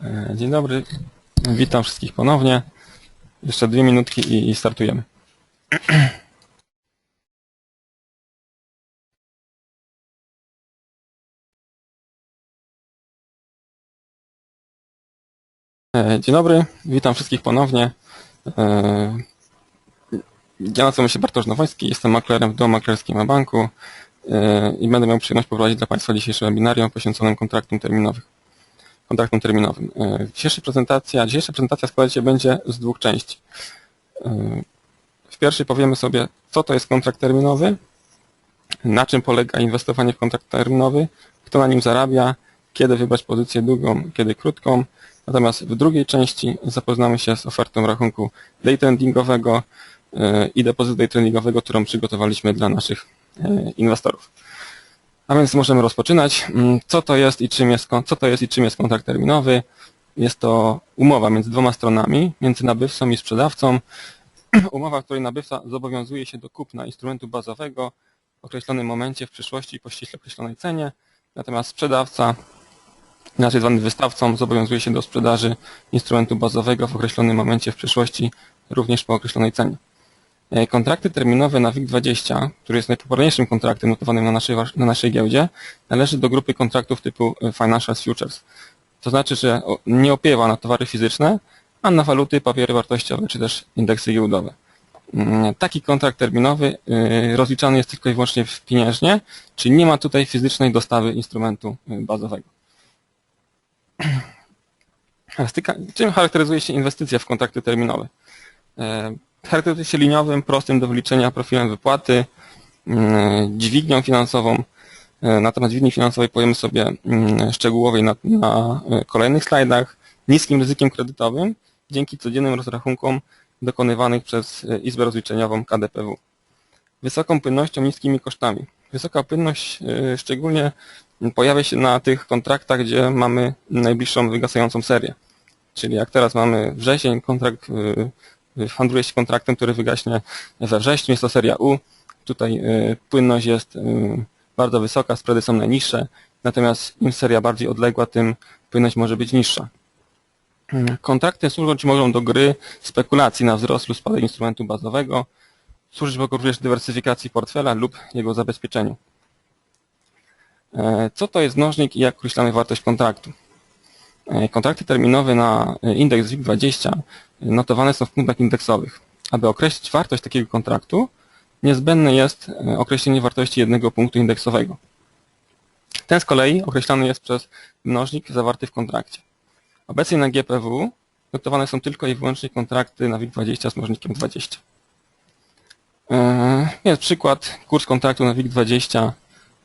E, Dzień dobry, witam wszystkich ponownie. Jeszcze dwie minutki i, startujemy. E, Dzień dobry, witam wszystkich ponownie. E, Ja nazywam się Bartosz Nowojski, jestem maklerem w domu maklerskim banku i będę miał przyjemność poprowadzić dla Państwa dzisiejsze webinarium poświęconym kontraktom terminowym. Kontraktom terminowym. E, Dzisiejsza prezentacja, dzisiejsza prezentacja składać się będzie z dwóch części. E, W pierwszej powiemy sobie, co to jest kontrakt terminowy, na czym polega inwestowanie w kontrakt terminowy, kto na nim zarabia, kiedy wybrać pozycję długą, kiedy krótką. Natomiast w drugiej części zapoznamy się z ofertą rachunku day trendingowego e, i depozytu day trendingowego, którą przygotowaliśmy dla naszych inwestorów. A więc możemy rozpoczynać. Mm, Co to jest i czym jest, co to jest i czym jest kontrakt terminowy? Jest to umowa między dwoma stronami, między nabywcą i sprzedawcą. Umowa, w której nabywca zobowiązuje się do kupna instrumentu bazowego w określonym momencie w przyszłości po ściśle określonej cenie, natomiast sprzedawca, inaczej zwany wystawcą, zobowiązuje się do sprzedaży instrumentu bazowego w określonym momencie w przyszłości również po określonej cenie. E, Kontrakty terminowe na WIG20, który jest najpopularniejszym kontraktem notowanym na naszej, na naszej giełdzie, należy do grupy kontraktów typu e, Financial Futures. To znaczy, że nie opiewa na towary fizyczne, a na waluty, papiery wartościowe czy też indeksy giełdowe. Mm, Taki kontrakt terminowy y, rozliczany jest tylko i wyłącznie w pieniężnie, czyli nie ma tutaj fizycznej dostawy instrumentu bazowego. Czym charakteryzuje się inwestycja w kontrakty terminowe? Charakteryzuje się liniowym, prostym do wyliczenia profilem wypłaty, mm, dźwignią finansową. E, Na temat dźwigni finansowej powiemy sobie mm, szczegółowej na, na e, kolejnych slajdach. Niskim ryzykiem kredytowym dzięki codziennym rozrachunkom dokonywanych przez e, Izbę Rozliczeniową KDPW. Wysoką płynnością, niskimi kosztami. Wysoka płynność szczególnie pojawia się na tych kontraktach, gdzie mamy najbliższą wygasającą serię. Czyli jak teraz mamy wrzesień, kontrakt handluje się kontraktem, który wygaśnie we wrześniu, jest to seria U. Tutaj y, płynność jest y, bardzo wysoka, spready są najniższe, natomiast im seria bardziej odległa, tym płynność może być niższa. Y, Kontrakty służą Ci mogą do gry spekulacji na wzrost lub spadek instrumentu bazowego, służyć mogą również dywersyfikacji portfela lub jego zabezpieczeniu. E, Co to jest mnożnik i jak określamy wartość kontraktu? E, Kontrakty terminowe na e, indeks WIG20 notowane są w punktach indeksowych. Aby określić wartość takiego kontraktu, niezbędne jest e, określenie wartości jednego punktu indeksowego. Ten z kolei określany jest przez mnożnik zawarty w kontrakcie. Obecnie na GPW notowane są tylko i wyłącznie kontrakty na WIG20 z mnożnikiem 20. E, Jest przykład, kurs kontraktu na WIG20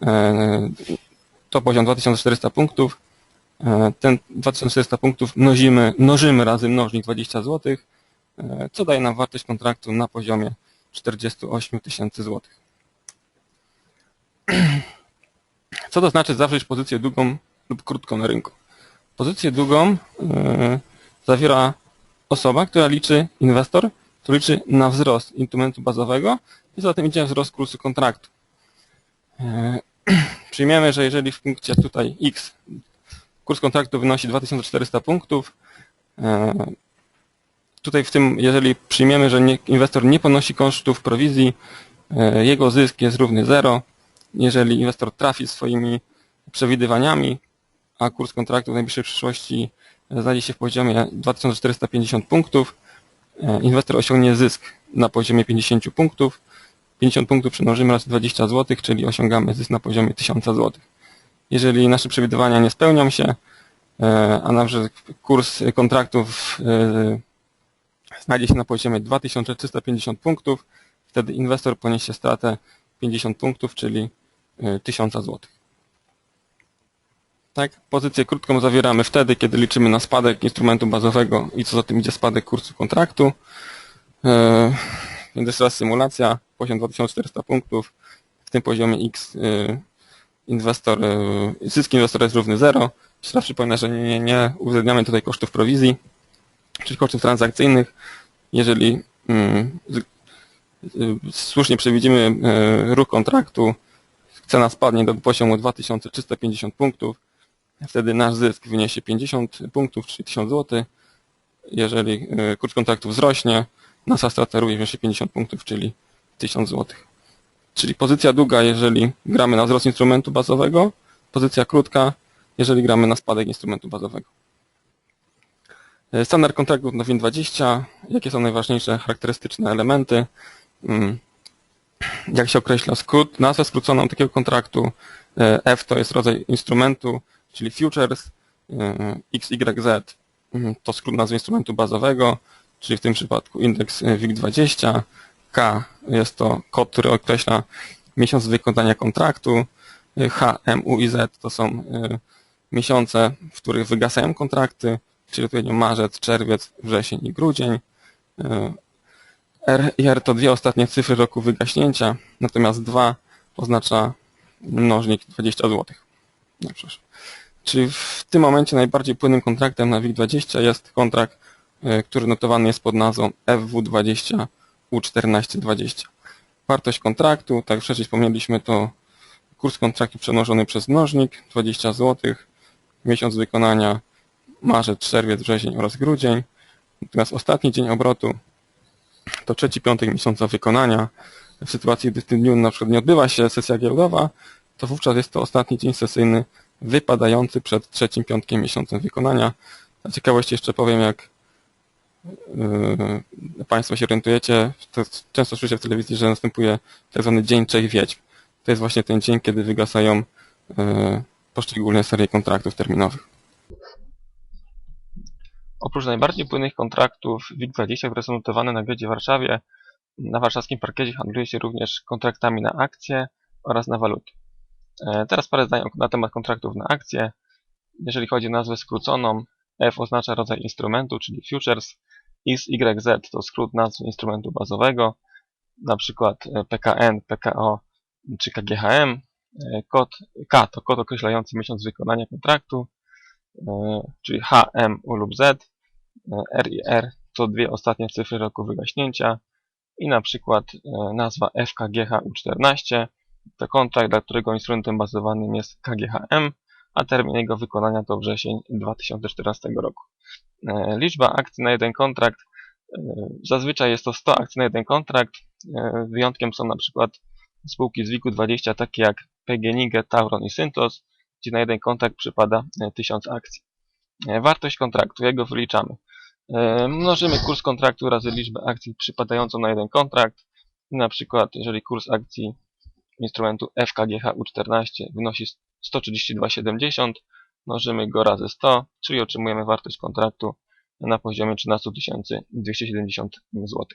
e, to poziom 2400 punktów. E, Ten 2400 punktów mnożymy, mnożymy razy mnożnik 20 zł, e, co daje nam wartość kontraktu na poziomie 48 tysięcy złotych. Co to znaczy zawrzeć pozycję długą lub krótką na rynku? Pozycję długą e, zawiera osoba, która liczy, inwestor, który liczy na wzrost instrumentu bazowego i za tym idzie wzrost kursu kontraktu. Przyjmiemy, że jeżeli w punkcie tutaj X kurs kontraktu wynosi 2400 punktów, e, tutaj w tym, jeżeli przyjmiemy, że inwestor nie ponosi kosztów prowizji, e, jego zysk jest równy 0. Jeżeli inwestor trafi swoimi przewidywaniami, a kurs kontraktu w najbliższej przyszłości znajdzie się w poziomie 2450 punktów, e, inwestor osiągnie zysk na poziomie 50 punktów. 50 punktów przemnożymy razy 20 zł, czyli osiągamy zysk na poziomie 1000 zł. Jeżeli nasze przewidywania nie spełnią się, e, a na kurs kontraktów e, znajdzie się na poziomie 2350 punktów, wtedy inwestor poniesie stratę 50 punktów, czyli e, 1000 zł. Tak, pozycję krótką zawieramy wtedy, kiedy liczymy na spadek instrumentu bazowego i co za tym idzie spadek kursu kontraktu. E, Więc jeszcze raz symulacja, poziom 2400 punktów, w tym poziomie X e, inwestor, zysk inwestora jest równy 0. Jeszcze raz przypomnę, że nie, nie uwzględniamy tutaj kosztów prowizji, czyli kosztów transakcyjnych. Jeżeli mm, y, słusznie przewidzimy e, ruch kontraktu, cena spadnie do poziomu 2350 punktów, Wtedy nasz zysk wyniesie 50 punktów, czyli 1000 zł. Jeżeli e, kurs kontraktu wzrośnie, nasza strata również wyniesie 50 punktów, czyli 1000 zł. Czyli pozycja długa, jeżeli gramy na wzrost instrumentu bazowego, pozycja krótka, jeżeli gramy na spadek instrumentu bazowego. E, Standard kontraktów na WIN20. Jakie są najważniejsze charakterystyczne elementy? Mm, Jak się określa skrót, nazwę skróconą takiego kontraktu. E, F to jest rodzaj instrumentu, czyli futures. E, XYZ mm, to skrót nazwy instrumentu bazowego, czyli w tym przypadku indeks e, WIG20. K jest to kod, który określa miesiąc wykonania kontraktu. E, H, M, U i Z to są e, miesiące, w których wygasają kontrakty, czyli odpowiednio marzec, czerwiec, wrzesień i grudzień. E, R i R to dwie ostatnie cyfry roku wygaśnięcia, natomiast 2 oznacza mnożnik 20 zł. No. Czyli w tym momencie najbardziej płynnym kontraktem na WIG20 jest kontrakt, który notowany jest pod nazwą FW20 U1420. Wartość kontraktu, tak jak wcześniej wspomnieliśmy, to kurs kontraktu przemnożony przez mnożnik 20 zł, miesiąc wykonania marzec, czerwiec, wrzesień oraz grudzień. Natomiast ostatni dzień obrotu to trzeci piątek miesiąca wykonania. W sytuacji, gdy w tym dniu na przykład nie odbywa się sesja giełdowa, to wówczas jest to ostatni dzień sesyjny wypadający przed trzecim piątkiem miesiącem wykonania. Na ciekawość jeszcze powiem, jak Państwo się orientujecie, to często słyszę w telewizji, że następuje tak zwany dzień trzech wiedźm. To jest właśnie ten dzień, kiedy wygasają yy, poszczególne serie kontraktów terminowych. Oprócz najbardziej płynnych kontraktów WIG20, które są notowane na giełdzie w Warszawie, na warszawskim parkiecie handluje się również kontraktami na akcje oraz na waluty. E, Teraz parę zdań na temat kontraktów na akcje. Jeżeli chodzi o nazwę skróconą, F oznacza rodzaj instrumentu, czyli futures, XYZ to skrót nazwy instrumentu bazowego, na przykład e, PKN, PKO czy KGHM. E, Kod K to kod określający miesiąc wykonania kontraktu, e, czyli H, M, U lub Z. R i R to dwie ostatnie cyfry roku wygaśnięcia i na przykład nazwa FKGH U14 to kontrakt, dla którego instrumentem bazowanym jest KGHM, a termin jego wykonania to wrzesień 2014 roku. E, Liczba akcji na jeden kontrakt, e, zazwyczaj jest to 100 akcji na jeden kontrakt, E, wyjątkiem są na przykład spółki z WIG-20 takie jak PGNiG, Tauron i Syntos, gdzie na jeden kontrakt przypada e, 1000 akcji. Wartość kontraktu, jak go wyliczamy? Mnożymy kurs kontraktu razy liczbę akcji przypadającą na jeden kontrakt. Na przykład, jeżeli kurs akcji instrumentu FKGH U14 wynosi 132,70, mnożymy go razy 100, czyli otrzymujemy wartość kontraktu na poziomie 13 270 zł.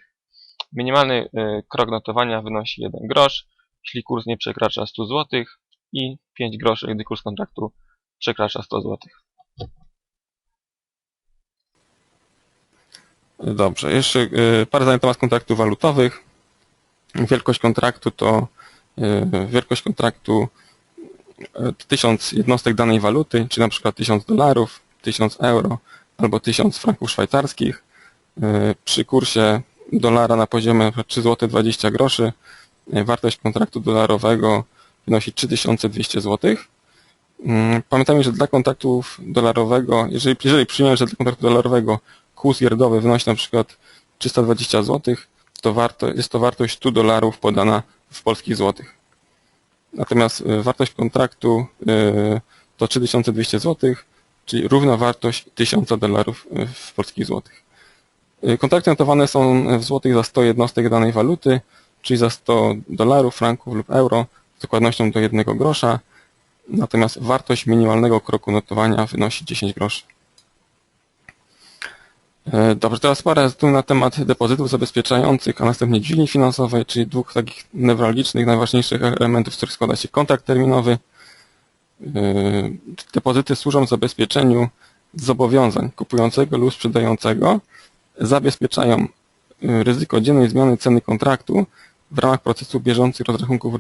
Minimalny e, krok notowania wynosi 1 grosz, jeśli kurs nie przekracza 100 zł i 5 groszy, gdy kurs kontraktu przekracza 100 zł. Dobrze, jeszcze e, parę zdań na temat kontraktów walutowych. Wielkość kontraktu to e, wielkość kontraktu 1000 jednostek danej waluty, czyli na przykład 1000 dolarów, 1000 euro albo 1000 franków szwajcarskich. E, Przy kursie dolara na poziomie 3 zł 20 groszy e, wartość kontraktu dolarowego wynosi 3200 zł. Mm, Pamiętajmy, że dla kontraktów dolarowego, jeżeli, jeżeli przyjmiemy, że dla kontraktu dolarowego kurs giełdowy wynosi na przykład 320 zł, to warto, jest to wartość 100 dolarów podana w polskich złotych. Natomiast e, wartość kontraktu e, to 3200 zł, czyli równa wartość 1000 dolarów e, w polskich złotych. Kontrakty notowane są w złotych za 100 jednostek danej waluty, czyli za 100 dolarów, franków lub euro z dokładnością do 1 grosza. Natomiast wartość minimalnego kroku notowania wynosi 10 groszy. E, Dobrze, teraz parę tu na temat depozytów zabezpieczających, a następnie dźwigni finansowej, czyli dwóch takich newralgicznych, najważniejszych elementów, z których składa się kontrakt terminowy. E, Depozyty służą zabezpieczeniu zobowiązań kupującego lub sprzedającego, zabezpieczają e, ryzyko dziennej zmiany ceny kontraktu w ramach procesu bieżących rozrachunków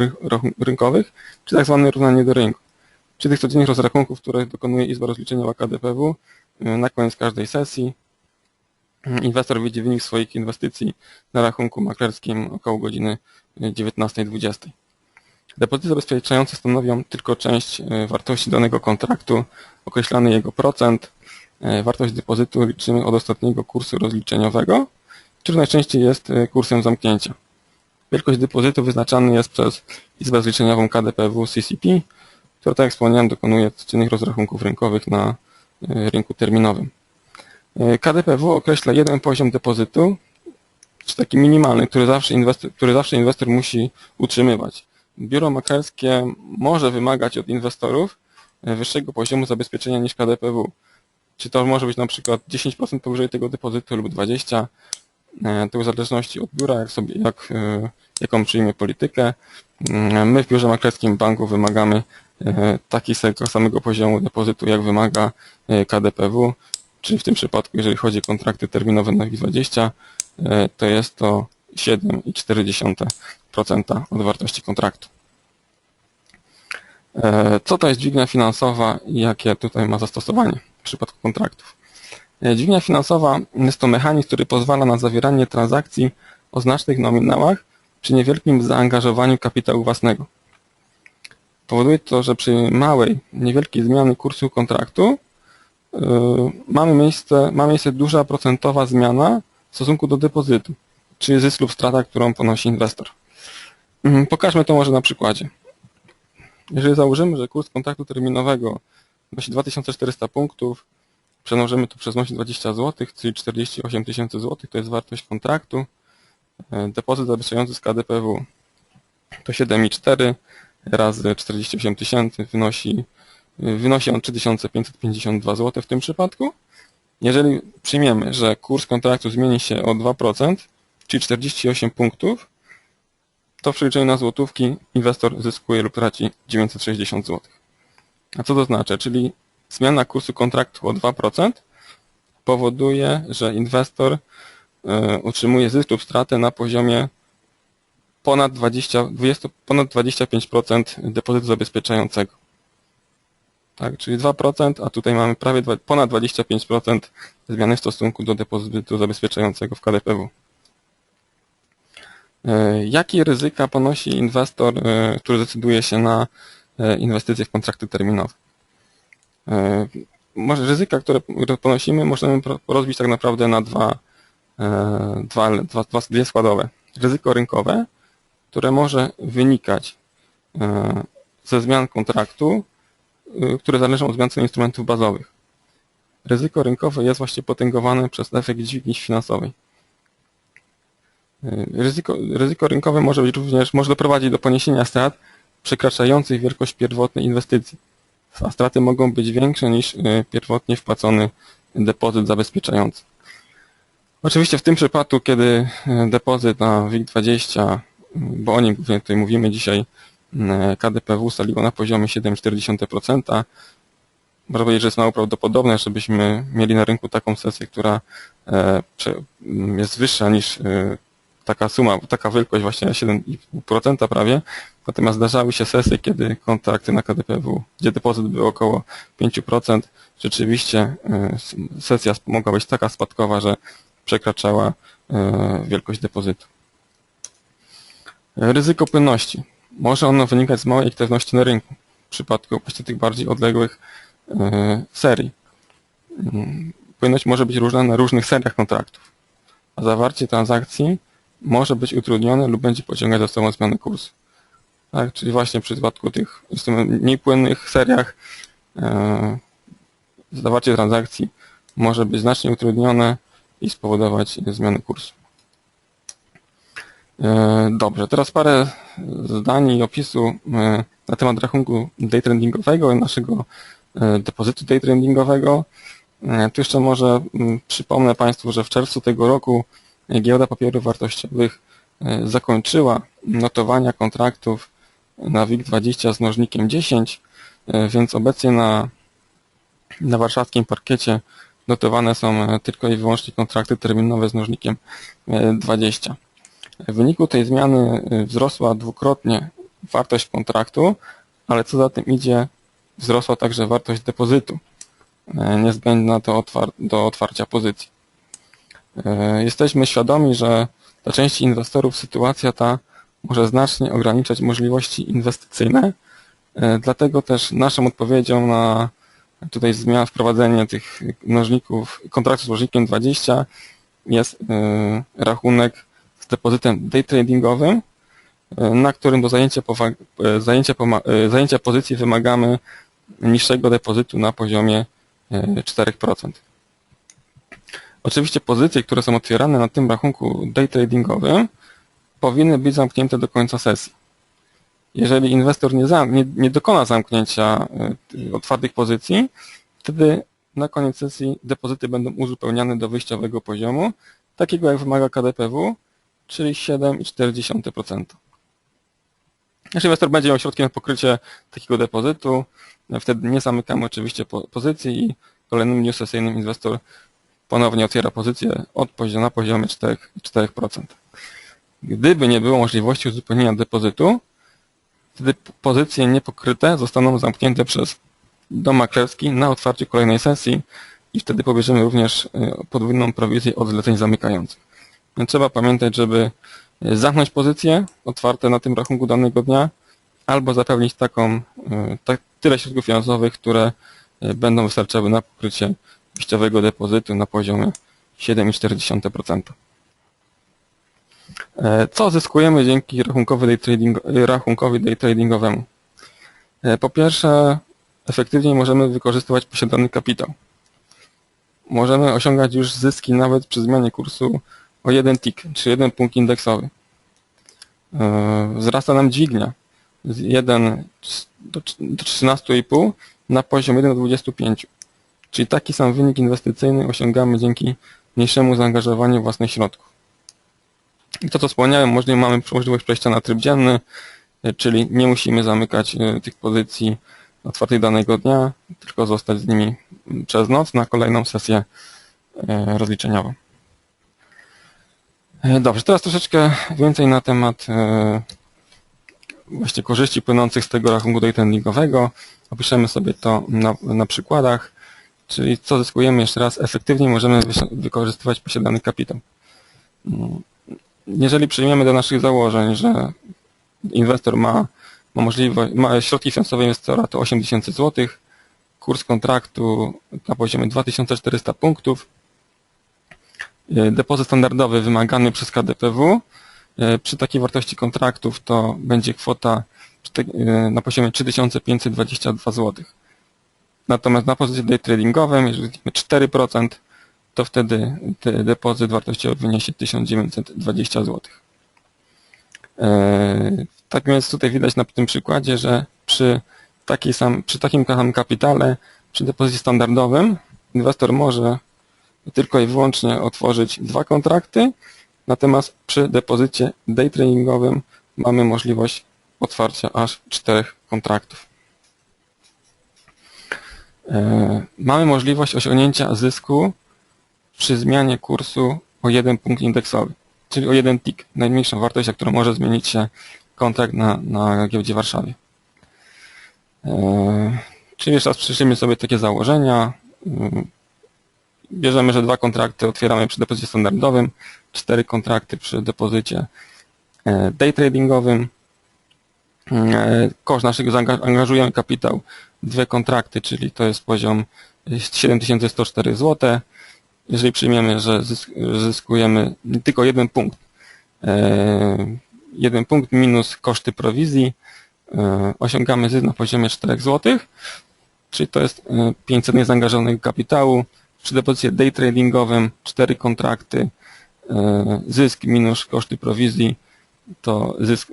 rynkowych, czy tak zwane równanie do rynku. Czy tych codziennych rozrachunków, które dokonuje Izba Rozliczenia KDPW e, na koniec każdej sesji. Inwestor widzi wynik swoich inwestycji na rachunku maklerskim około godziny 19.20. Depozyty zabezpieczające stanowią tylko część e, wartości danego kontraktu, określany jego procent. E, Wartość depozytu liczymy od ostatniego kursu rozliczeniowego, który najczęściej jest e, kursem zamknięcia. Wielkość depozytu wyznaczany jest przez Izbę Zliczeniową KDPW CCP, która, tak jak wspomniałem, dokonuje czynnych rozrachunków rynkowych na e, rynku terminowym. E, KDPW określa jeden poziom depozytu, czy taki minimalny, który zawsze inwestor, który zawsze inwestor musi utrzymywać. Biuro maklerskie może wymagać od inwestorów e, wyższego poziomu zabezpieczenia niż KDPW. Czy to może być na przykład 10% powyżej tego depozytu lub 20%, e, to w zależności od biura, jak sobie, jak, jaką przyjmie politykę. My w biurze maklerskim banku wymagamy takiego samego poziomu depozytu, jak wymaga KDPW, czyli w tym przypadku, jeżeli chodzi o kontrakty terminowe na WIG20, e, to jest to 7,4% od wartości kontraktu. E, Co to jest dźwignia finansowa i jakie tutaj ma zastosowanie w przypadku kontraktów? E, Dźwignia finansowa jest to mechanizm, który pozwala na zawieranie transakcji o znacznych nominałach przy niewielkim zaangażowaniu kapitału własnego. Powoduje to, że przy małej, niewielkiej zmiany kursu kontraktu mamy miejsce, ma miejsce duża procentowa zmiana w stosunku do depozytu, czyli zysk lub strata, którą ponosi inwestor. Mhm, Pokażmy to może na przykładzie. Jeżeli założymy, że kurs kontraktu terminowego wynosi 2400 punktów, przemnożymy to przez nosi 20 zł, czyli 48 tysięcy złotych, to jest wartość kontraktu. E, Depozyt zabezpieczający z KDPW to 7,4 razy 48 tysięcy wynosi, wynosi on 3552 zł w tym przypadku. Jeżeli przyjmiemy, że kurs kontraktu zmieni się o 2%, czyli 48 punktów, to w przeliczeniu na złotówki inwestor zyskuje lub traci 960 zł. A co to znaczy? Czyli zmiana kursu kontraktu o 2% powoduje, że inwestor e, utrzymuje zysk lub stratę na poziomie ponad 20, 20, ponad 25% depozytu zabezpieczającego. Tak, czyli 2%, a tutaj mamy prawie ponad 25% zmiany w stosunku do depozytu zabezpieczającego w KDPW. E, Jakie ryzyka ponosi inwestor, e, który decyduje się na e, inwestycje w kontrakty terminowe? Ryzyka, które ponosimy, możemy rozbić tak naprawdę na dwa, dwa, dwa, dwie składowe. Ryzyko rynkowe, które może wynikać ze zmian kontraktu, które zależą od zmian cen instrumentów bazowych. Ryzyko rynkowe jest właśnie potęgowane przez efekt dźwigni finansowej. E, Ryzyko, ryzyko rynkowe może być również, może doprowadzić do poniesienia strat przekraczających wielkość pierwotnej inwestycji. A straty mogą być większe niż e, pierwotnie wpłacony depozyt zabezpieczający. Oczywiście w tym przypadku, kiedy depozyt na WIG20, bo o nim tutaj mówimy dzisiaj, e, KDPW staliło na poziomie 7,4%, można powiedzieć, że jest mało prawdopodobne, żebyśmy mieli na rynku taką sesję, która e, prze- m, jest wyższa niż e, taka suma, taka wielkość właśnie 7,5% prawie. Natomiast zdarzały się sesje, kiedy kontrakty na KDPW, gdzie depozyt był około 5%, rzeczywiście sesja mogła być taka spadkowa, że przekraczała wielkość depozytu. Ryzyko płynności. Może ono wynikać z małej aktywności na rynku. W przypadku właśnie tych bardziej odległych e, serii. Mm, Płynność może być różna na różnych seriach kontraktów, a zawarcie transakcji może być utrudnione lub będzie pociągać za sobą zmianę kursu. Tak, czyli właśnie w przypadku tych mniej płynnych seriach e, zawarcie transakcji może być znacznie utrudnione i spowodować zmianę kursu. E, Dobrze, teraz parę zdań i opisu e, na temat rachunku day tradingowego i naszego e, depozytu day tradingowego. E, Tu jeszcze może mm, przypomnę Państwu, że w czerwcu tego roku Giełda Papierów Wartościowych zakończyła notowania kontraktów na WIG20 z mnożnikiem 10, e, więc obecnie na, na warszawskim parkiecie notowane są tylko i wyłącznie kontrakty terminowe z mnożnikiem e, 20. W wyniku tej zmiany y, wzrosła dwukrotnie wartość kontraktu, ale co za tym idzie, wzrosła także wartość depozytu, e, niezbędna do, otwar- do otwarcia pozycji. E, Jesteśmy świadomi, że dla części inwestorów sytuacja ta może znacznie ograniczać możliwości inwestycyjne. Dlatego też naszą odpowiedzią na tutaj zmian, wprowadzenie tych mnożników, kontraktu z mnożnikiem 20 jest rachunek z depozytem day tradingowym, e, na którym do zajęcia, zajęcia, zajęcia pozycji wymagamy niższego depozytu na poziomie 4%. Oczywiście pozycje, które są otwierane na tym rachunku day tradingowym powinny być zamknięte do końca sesji. Jeżeli inwestor nie, zam, nie, nie dokona zamknięcia otwartych pozycji, wtedy na koniec sesji depozyty będą uzupełniane do wyjściowego poziomu, takiego jak wymaga KDPW, czyli 7,4%. Jeśli inwestor będzie miał środki na pokrycie takiego depozytu, wtedy nie zamykamy oczywiście pozycji i kolejnym dniu sesyjnym inwestor ponownie otwiera pozycję od poziomu, na poziomie 4%. 4%. Gdyby nie było możliwości uzupełnienia depozytu, wtedy pozycje niepokryte zostaną zamknięte przez dom maklerski na otwarciu kolejnej sesji i wtedy pobierzemy również y, podwójną prowizję od zleceń zamykających. Trzeba pamiętać, żeby y, zamknąć pozycje otwarte na tym rachunku danego dnia albo zapewnić taką, tak, tyle środków finansowych, które będą wystarczały na pokrycie wyjściowego depozytu na poziomie 7,4%. E, co zyskujemy dzięki rachunkowi day, trading, rachunkowi day tradingowemu? E, po pierwsze, efektywniej możemy wykorzystywać posiadany kapitał. Możemy osiągać już zyski nawet przy zmianie kursu o jeden tick, czy jeden punkt indeksowy. E, wzrasta nam dźwignia z 1 do 13,5 na poziom 1 do 25. Czyli taki sam wynik inwestycyjny osiągamy dzięki mniejszemu zaangażowaniu własnych środków. I to, co wspomniałem, możliwe, mamy możliwość przejścia na tryb dzienny, e, czyli nie musimy zamykać e, tych pozycji otwartych danego dnia, tylko zostać z nimi przez noc na kolejną sesję rozliczeniową. Dobrze, teraz troszeczkę więcej na temat właśnie korzyści płynących z tego rachunku daytendingowego. Opiszemy sobie to na, na przykładach, czyli co zyskujemy jeszcze raz, efektywniej możemy wykorzystywać posiadany kapitał. Mm, jeżeli przyjmiemy do naszych założeń, że inwestor ma, ma możliwość, ma środki finansowe inwestora to 8000 zł, kurs kontraktu na poziomie 2400 punktów, e, depozyt standardowy wymagany przez KDPW, e, przy takiej wartości kontraktów to będzie kwota e, na poziomie 3522 zł. Natomiast na pozycji day tradingowym, jeżeli 4%, to wtedy depozyt wartościowy wyniesie 1920 zł. E, tak więc tutaj widać na tym przykładzie, że przy, takiej sam, przy takim samym kapitale, przy depozycie standardowym, inwestor może tylko i wyłącznie otworzyć dwa kontrakty, natomiast przy depozycie day tradingowym mamy możliwość otwarcia aż czterech kontraktów. E, mamy możliwość osiągnięcia zysku przy zmianie kursu o jeden punkt indeksowy, czyli o jeden tick, najmniejszą wartość, a którą może zmienić się kontrakt na, na giełdzie Warszawie. Czyli jeszcze raz przyszliśmy sobie takie założenia. E, bierzemy, że dwa kontrakty otwieramy przy depozycie standardowym, cztery kontrakty przy depozycie e, day tradingowym. E, koszt naszego zaangażujemy kapitał, dwie kontrakty, czyli to jest poziom 7104 zł jeżeli przyjmiemy, że zyskujemy tylko jeden punkt, e, jeden punkt minus koszty prowizji, e, osiągamy zysk na poziomie 4 zł, czyli to jest 500 e, niezaangażowanego kapitału. Przy depozycie day tradingowym 4 kontrakty, zysk minus koszty prowizji, to zysk,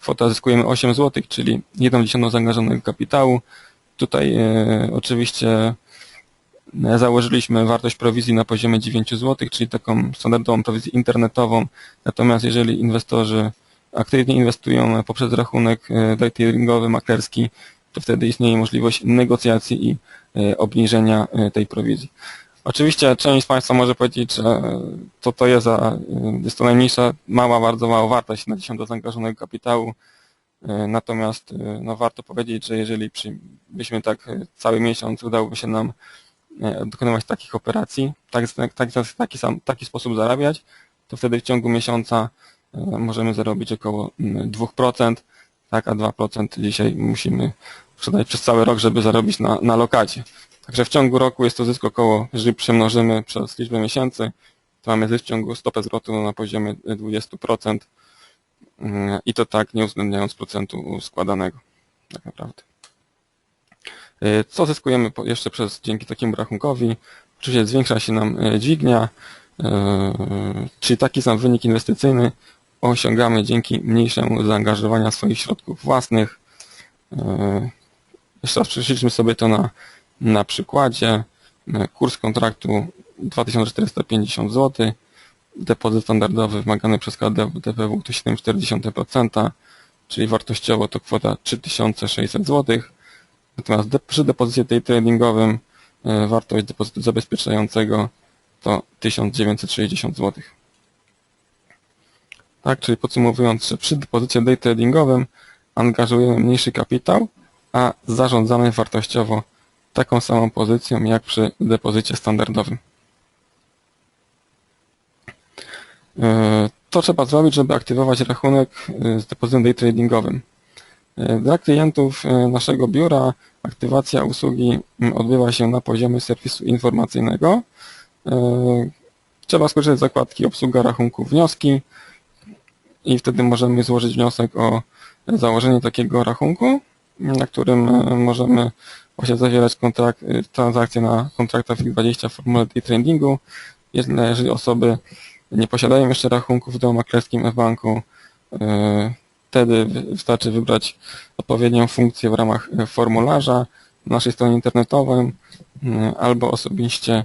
kwota zyskujemy 8 zł, czyli 1 dziesiątą zaangażowanego kapitału. Tutaj oczywiście założyliśmy wartość prowizji na poziomie 9 zł, czyli taką standardową prowizję internetową. Natomiast jeżeli inwestorzy aktywnie inwestują poprzez rachunek tradingowy, maklerski, to wtedy istnieje możliwość negocjacji i e, obniżenia e, tej prowizji. Oczywiście część z Państwa może powiedzieć, że co to jest za, e, jest to najmniejsza, mała, bardzo mała wartość na 10 do kapitału. Natomiast no, warto powiedzieć, że jeżeli byśmy tak cały miesiąc udałoby się nam E, dokonywać takich operacji, tak, tak, taki, sam, taki sposób zarabiać, to wtedy w ciągu miesiąca e, możemy zarobić około mm, 2%, tak, a 2% dzisiaj musimy sprzedać przez cały rok, żeby zarobić na, na lokacie. Także w ciągu roku jest to zysk około, jeżeli przemnożymy przez liczbę miesięcy, to mamy zysk w ciągu stopę zwrotu na poziomie 20% mm, i to tak nie uwzględniając procentu składanego tak naprawdę. E, Co zyskujemy jeszcze przez, dzięki takiemu rachunkowi? Oczywiście zwiększa się nam e, dźwignia, e, czyli taki sam wynik inwestycyjny osiągamy dzięki mniejszemu zaangażowaniu swoich środków własnych. Jeszcze raz przeszliśmy sobie to na, na przykładzie. E, Kurs kontraktu 2450 zł. Depozyt standardowy wymagany przez KDW to 7,4%, czyli wartościowo to kwota 3600 zł. Natomiast przy depozycie day tradingowym e, wartość depozytu zabezpieczającego to 1960 zł. Tak, czyli podsumowując, że przy depozycie day tradingowym angażujemy mniejszy kapitał, a zarządzamy wartościowo taką samą pozycją jak przy depozycie standardowym. E, To trzeba zrobić, żeby aktywować rachunek e, z depozytem day tradingowym. E, Dla klientów naszego biura aktywacja usługi odbywa się na poziomie serwisu informacyjnego. Trzeba skorzystać z zakładki obsługa rachunku wnioski i wtedy możemy złożyć wniosek o założenie takiego rachunku, na którym możemy właśnie zawierać kontrakt, e, transakcje na kontraktach WIG20 w formule day tradingu. Jeżeli osoby nie posiadają jeszcze rachunków w domu maklerskim e-banku, e, wtedy wy- wystarczy wybrać odpowiednią funkcję w ramach e, formularza na naszej stronie internetowej albo osobiście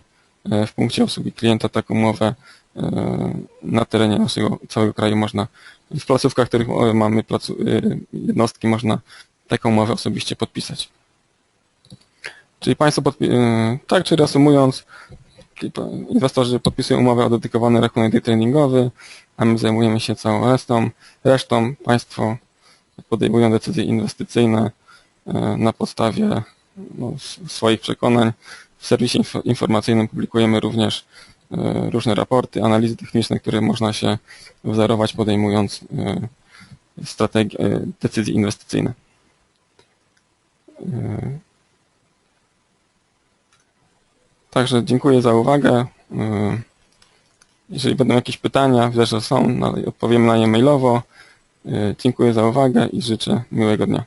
w punkcie obsługi klienta taką umowę na terenie naszego całego kraju można w placówkach, w których mamy jednostki można taką umowę osobiście podpisać. Czyli Państwo, e, tak czy reasumując, inwestorzy podpisują umowę o dedykowany rachunek day tradingowy, a my zajmujemy się całą resztą. Resztą Państwo podejmują decyzje inwestycyjne e, na podstawie no, swoich przekonań. W serwisie info- informacyjnym publikujemy również e, różne raporty, analizy techniczne, które można się wzorować podejmując decyzje inwestycyjne. E, Także dziękuję za uwagę. E, Jeżeli będą jakieś pytania, widzę, że są, no, odpowiemy na nie mailowo. E, Dziękuję za uwagę i życzę miłego dnia.